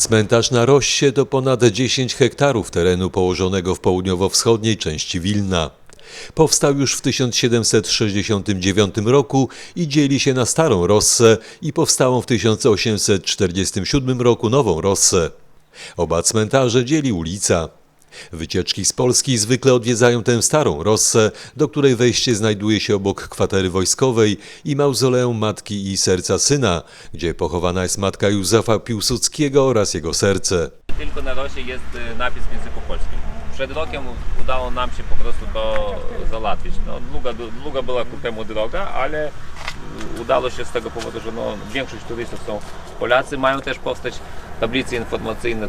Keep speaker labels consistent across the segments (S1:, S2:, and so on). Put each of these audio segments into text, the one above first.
S1: Cmentarz na Rossie to ponad 10 hektarów terenu położonego w południowo-wschodniej części Wilna. Powstał już w 1769 roku i dzieli się na Starą Rossę i powstałą w 1847 roku Nową Rossę. Oba cmentarze dzieli ulica. Wycieczki z Polski zwykle odwiedzają tę starą Rossę, do której wejście znajduje się obok kwatery wojskowej i mauzoleum matki i serca syna, gdzie pochowana jest matka Józefa Piłsudskiego oraz jego serce.
S2: Tylko na Rosji jest y, napis w języku polskim. Przed rokiem udało nam się po prostu to załatwić. No, długa, długa była ku temu droga, ale y, udało się z tego powodu, że no, większość turystów są Polacy. Mają też powstać tablice informacyjne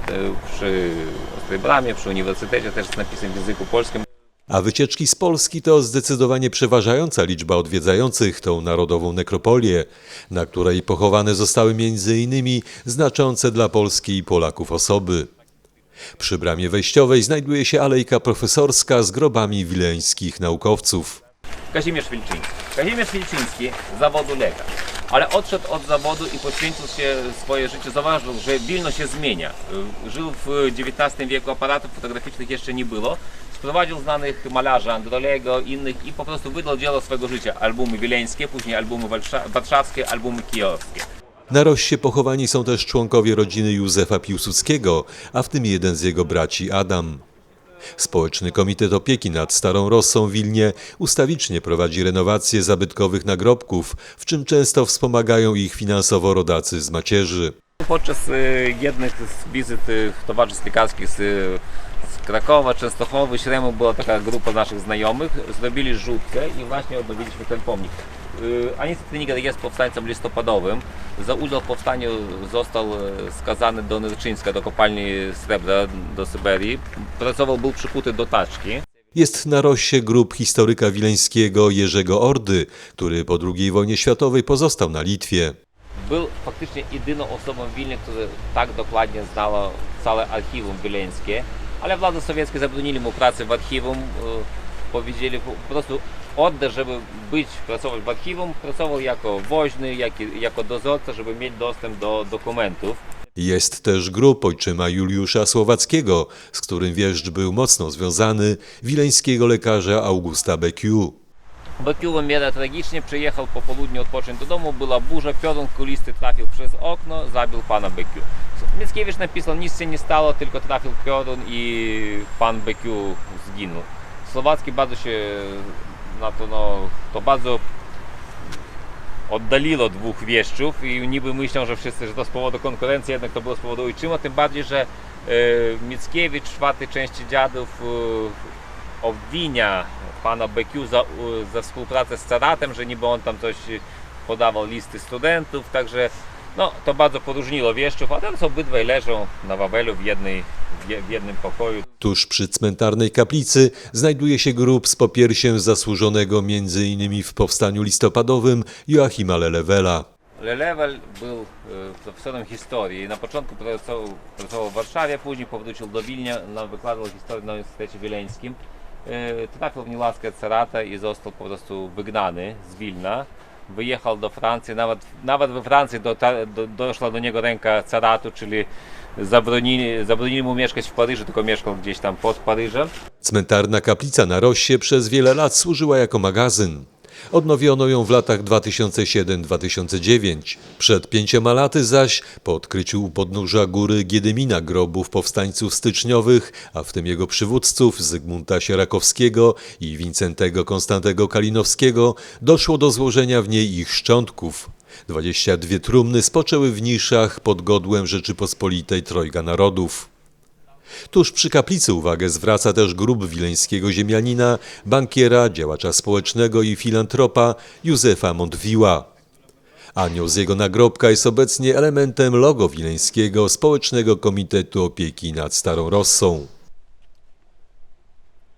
S2: przy Ostrej Bramie, przy Uniwersytecie też z napisem w języku polskim.
S1: A wycieczki z Polski to zdecydowanie przeważająca liczba odwiedzających tą narodową nekropolię, na której pochowane zostały m.in. znaczące dla Polski i Polaków osoby. Przy bramie wejściowej znajduje się alejka profesorska z grobami wileńskich naukowców.
S2: Kazimierz Wilczyński. Kazimierz Wilczyński zawodu lekarz, ale odszedł od zawodu i poświęcił się swoje życie. Zauważył, że Wilno się zmienia. Żył w XIX wieku, aparatów fotograficznych jeszcze nie było. Sprowadził znanych malarzy Androlego, innych i po prostu wydał dzieło swego życia. Albumy wileńskie, później albumy warsza- warszawskie, albumy kijowskie.
S1: Na Rossie pochowani są też członkowie rodziny Józefa Piłsudskiego, a w tym jeden z jego braci Adam. Społeczny Komitet Opieki nad Starą Rossą w Wilnie ustawicznie prowadzi renowację zabytkowych nagrobków, w czym często wspomagają ich finansowo rodacy z macierzy.
S2: Podczas y, jednych z wizyt y, towarzystw lekarskich z, z Krakowa, Częstochowy, Śremu była taka grupa naszych znajomych. Zrobili rzutkę i właśnie odnowiliśmy ten pomnik. Anisty Teniger jest powstańcem listopadowym. Za udział w powstaniu został y, skazany do Nyrczyńska, do kopalni srebra do Syberii. Pracował, był przykuty do taczki.
S1: Jest na Rossie grób historyka wileńskiego Jerzego Ordy, który po II wojnie światowej pozostał na Litwie.
S2: Był faktycznie jedyną osobą w Wilnie, która tak dokładnie znała całe archiwum wileńskie, ale władze sowieckie zabronili mu pracy w archiwum. e, Powiedzieli po prostu oddech, żeby być, pracować w archiwum, pracował jako woźny, jak, jako dozorca, żeby mieć dostęp do dokumentów.
S1: Jest też grób ojczyma Juliusza Słowackiego, z którym wieszcz był mocno związany, wileńskiego lekarza Augusta Becquiu.
S2: Bakiu umiera tragicznie, przyjechał po południu odpocząć do domu, była burza, piorun kulisty trafił przez okno, zabił pana Bekiu. Mickiewicz napisał, nic się nie stało, tylko trafił piorun i pan Bekiu zginął. Słowacki bardzo się na to, no, to bardzo oddaliło dwóch wieszczów i niby myślą, że wszyscy, że to z powodu konkurencji, jednak to było z powodu ojczyma, tym bardziej, że e, Mickiewicz w części dziadów e, obwinia pana Bekiu za, za współpracę z Caratem, że niby on tam coś podawał listy studentów, także no, to bardzo poróżniło wieszczów, a teraz obydwaj leżą na Wawelu w, jednej, w je- w jednym pokoju.
S1: Tuż przy cmentarnej kaplicy znajduje się grób z popiersiem zasłużonego m.in. w powstaniu listopadowym Joachima Lelewela.
S2: Lelewel był e, profesorem historii. Na początku pracował, pracował w Warszawie, później powrócił do Wilnia, na, wykładał historię na Uniwersytecie Wileńskim. E, Trafił w niełaskę Carata i został po prostu wygnany z Wilna. Wyjechał do Francji, nawet, nawet we Francji dota, do, doszła do niego ręka Caratu, czyli zabronili, zabronili mu mieszkać w Paryżu, tylko mieszkał gdzieś tam pod Paryżem.
S1: Cmentarna kaplica na Rossie przez wiele lat służyła jako magazyn. Odnowiono ją w latach 2007-2009. Przed pięcioma laty zaś, po odkryciu u podnóża góry Giedymina grobów powstańców styczniowych, a w tym jego przywódców Zygmunta Sierakowskiego i Wincentego Konstantego Kalinowskiego, doszło do złożenia w niej ich szczątków. 22 trumny spoczęły w niszach pod godłem Rzeczypospolitej Trojga Narodów. Tuż przy kaplicy uwagę zwraca też grób wileńskiego ziemianina, bankiera, działacza społecznego i filantropa Józefa Montwiła. Anioł z jego nagrobka jest obecnie elementem logo wileńskiego Społecznego Komitetu Opieki nad Starą Rossą.